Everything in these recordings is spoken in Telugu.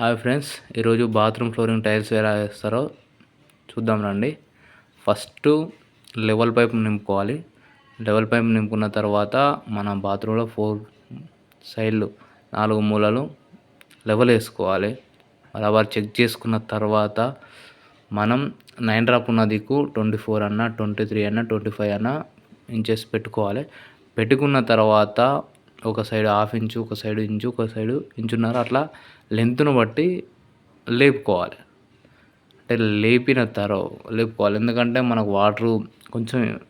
హాయ్ ఫ్రెండ్స్ ఈరోజు బాత్రూమ్ ఫ్లోరింగ్ టైల్స్ ఎలా వేస్తారో చూద్దాం రండి. ఫస్ట్ లెవెల్ పైప్ నింపుకోవాలి. లెవెల్ పైప్ నింపుకున్న తర్వాత మన బాత్రూంలో ఫోర్ సైడ్లు నాలుగు మూలలు లెవెల్ వేసుకోవాలి. బరాబర్ చెక్ చేసుకున్న తర్వాత మనం నైన్ డ్రాప్ ఉన్న దిక్కు ట్వంటీ ఫోర్ అన్న ట్వంటీ త్రీ అన్న ట్వంటీ ఫైవ్ అన్న ఇంచెస్ పెట్టుకోవాలి. పెట్టుకున్న తర్వాత ఒక సైడ్ హాఫ్ ఇంచు ఒక సైడ్ ఇంచు ఒక సైడ్ ఇంచున్నర అట్లా లెంత్ను బట్టి లేపుకోవాలి. అంటే లేపిన తర్వాత లేపుకోవాలి. ఎందుకంటే మనకు వాటరు కొంచెం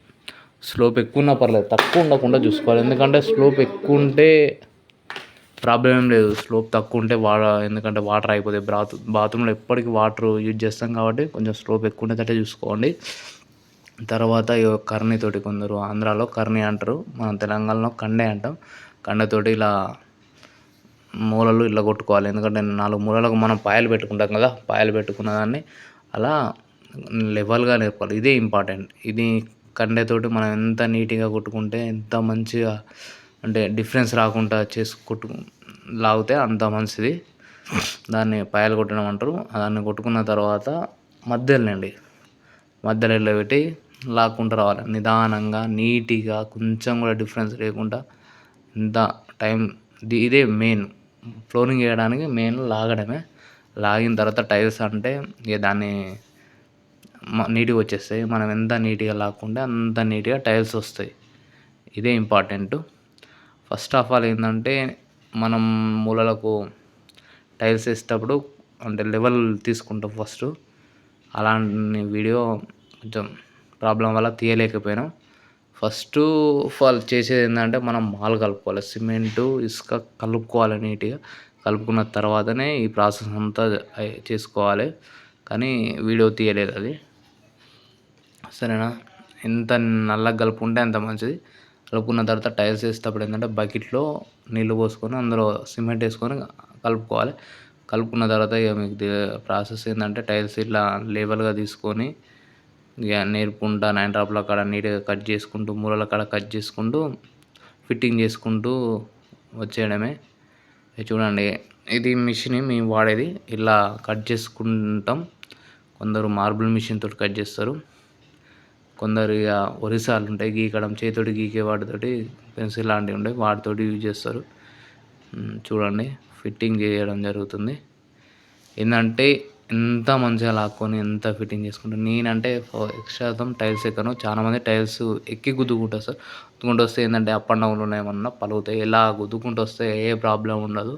స్లోప్ ఎక్కువ ఉన్నా పర్లేదు తక్కువ ఉండకుండా చూసుకోవాలి. ఎందుకంటే స్లోప్ ఎక్కువ ఉంటే ప్రాబ్లం ఏం లేదు. స్లోప్ తక్కువ ఉంటే వా ఎందుకంటే వాటర్ అయిపోతాయి బాత్ బాత్రూంలో ఎప్పటికీ వాటర్ యూజ్ చేస్తాం కాబట్టి కొంచెం స్లోప్ ఎక్కువ ఉండేటట్టే చూసుకోండి. తర్వాత కర్ణితోటి కొందరు ఆంధ్రాలో కర్ణి అంటారు. మనం తెలంగాణలో కండే అంటాం. కండతోటి ఇలా మూలలు ఇలా కొట్టుకోవాలి. ఎందుకంటే నాలుగు మూలలకు మనం పాయలు పెట్టుకుంటాం కదా పాయలు పెట్టుకున్న దాన్ని అలా లెవెల్గా నేర్పాలి. ఇదే ఇంపార్టెంట్. ఇది కండెతోటి మనం ఎంత నీట్గా కొట్టుకుంటే ఎంత మంచిగా అంటే డిఫరెన్స్ రాకుండా చేసి కొట్టు లాగితే అంత మంచిది. దాన్ని పాయలు కొట్టడం అంటారు. దాన్ని కొట్టుకున్న తర్వాత మధ్యలోనండి. మధ్యలో పెట్టి లాక్కుంటూ రావాలి. నిదానంగా నీట్గా కొంచెం కూడా డిఫరెన్స్ లేకుండా ద టైం ఇదే మెయిన్. ఫ్లోరింగ్ వేయడానికి మెయిన్ లాగడమే. లాగిన తర్వాత టైల్స్ అంటే ఇక దాన్ని నీట్గా వచ్చేస్తాయి. మనం ఎంత నీట్గా లాక్కుంటే అంత నీట్గా టైల్స్ వస్తాయి. ఇదే ఇంపార్టెంట్. ఫస్ట్ ఆఫ్ ఆల్ ఏంటంటే మనం మూలలకు టైల్స్ వేసేటప్పుడు అంటే లెవెల్ తీసుకుంటాం ఫస్ట్. అలాంటి వీడియో కొంచెం ప్రాబ్లం వల్ల తీయలేకపోయినాం. ఫస్ట్ ఆఫ్ ఆల్ చేసేది ఏంటంటే మనం మాల్ కలుపుకోవాలి. సిమెంటు ఇసుక కలుపుకోవాలి నీట్గా. కలుపుకున్న తర్వాతనే ఈ ప్రాసెస్ అంతా చేసుకోవాలి. కానీ వీడియో తీయలేదు అది. సరేనా? ఎంత నల్లగా కలుపుకుంటే అంత మంచిది. కలుపుకున్న తర్వాత టైల్స్ వేసేటప్పుడు ఏంటంటే బకెట్లో నీళ్ళు పోసుకొని అందులో సిమెంట్ వేసుకొని కలుపుకోవాలి. కలుపుకున్న తర్వాత ఇక మీకు ప్రాసెస్ ఏంటంటే టైల్స్ ఇట్లా లేవల్గా తీసుకొని ఇక నేర్పుకుంటా నైన్ డ్రాప్ల కాడ నీట్గా కట్ చేసుకుంటూ మూలల కాడ కట్ చేసుకుంటూ ఫిట్టింగ్ చేసుకుంటూ వచ్చేయడమే. చూడండి ఇది మిషన్ మేము వాడేది. ఇలా కట్ చేసుకుంటాం. కొందరు మార్బుల్ మిషన్ తోటి కట్ చేస్తారు. కొందరు ఇక ఒరిసాలు ఉంటాయి గీకడం చేతితోటి గీకే వాటితోటి పెన్సిల్ లాంటివి ఉంటాయి వాటితోటి యూజ్ చేస్తారు. చూడండి ఫిట్టింగ్ చేయడం జరుగుతుంది. ఏంటంటే ఎంత మంచిగా లాక్కొని ఎంత ఫిట్టింగ్ చేసుకుంటాను నేనంటే ఎక్స్ట్రా శాతం టైల్స్ ఎక్కను. చాలామంది టైల్స్ ఎక్కి గుద్దుకుంటారు సార్. గుద్దుకుంటూ వస్తే ఏంటంటే అప్ అండ్ డౌన్లు ఏమన్నా పలుగుతాయి ఇలా గుద్దుకుంటూ వస్తే ఏ ప్రాబ్లం ఉండదు.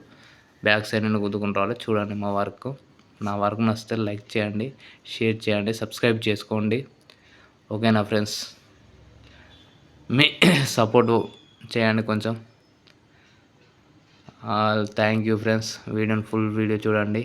బ్యాక్ సైడ్ నుండి గుద్దుకుంటూ రావాలి. చూడండి మా వర్క్. నా వర్క్ నచ్చితే లైక్ చేయండి షేర్ చేయండి సబ్స్క్రైబ్ చేసుకోండి. ఓకేనా ఫ్రెండ్స్? మీ సపోర్ట్ చేయండి కొంచెం. Thank you friends. వీడియోని ఫుల్ వీడియో చూడండి.